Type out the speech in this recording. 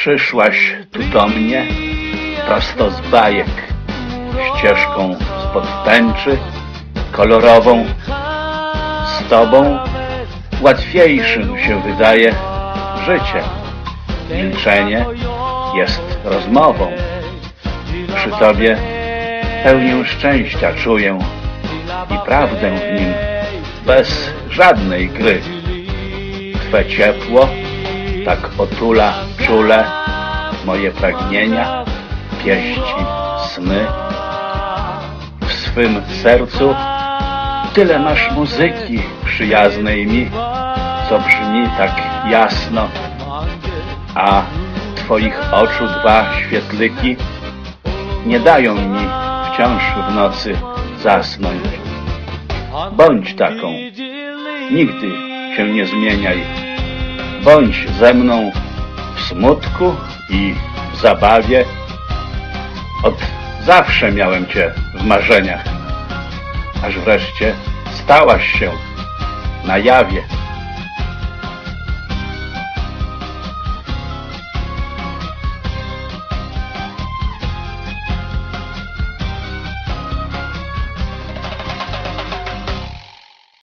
Przyszłaś tu do mnie prosto z bajek, ścieżką spod tęczy, kolorową. Z tobą łatwiejszym się wydaje życie. Milczenie jest rozmową. Przy tobie pełnię szczęścia czuję i prawdę w nim bez żadnej gry. Twe ciepło tak otula czule moje pragnienia, pieści sny. W swym sercu tyle masz muzyki przyjaznej mi, co brzmi tak jasno, a twoich oczu dwa świetlyki nie dają mi wciąż w nocy zasnąć. Bądź taką, nigdy się nie zmieniaj. Bądź ze mną w smutku i w zabawie. Od zawsze miałem Cię w marzeniach, aż wreszcie stałaś się na jawie.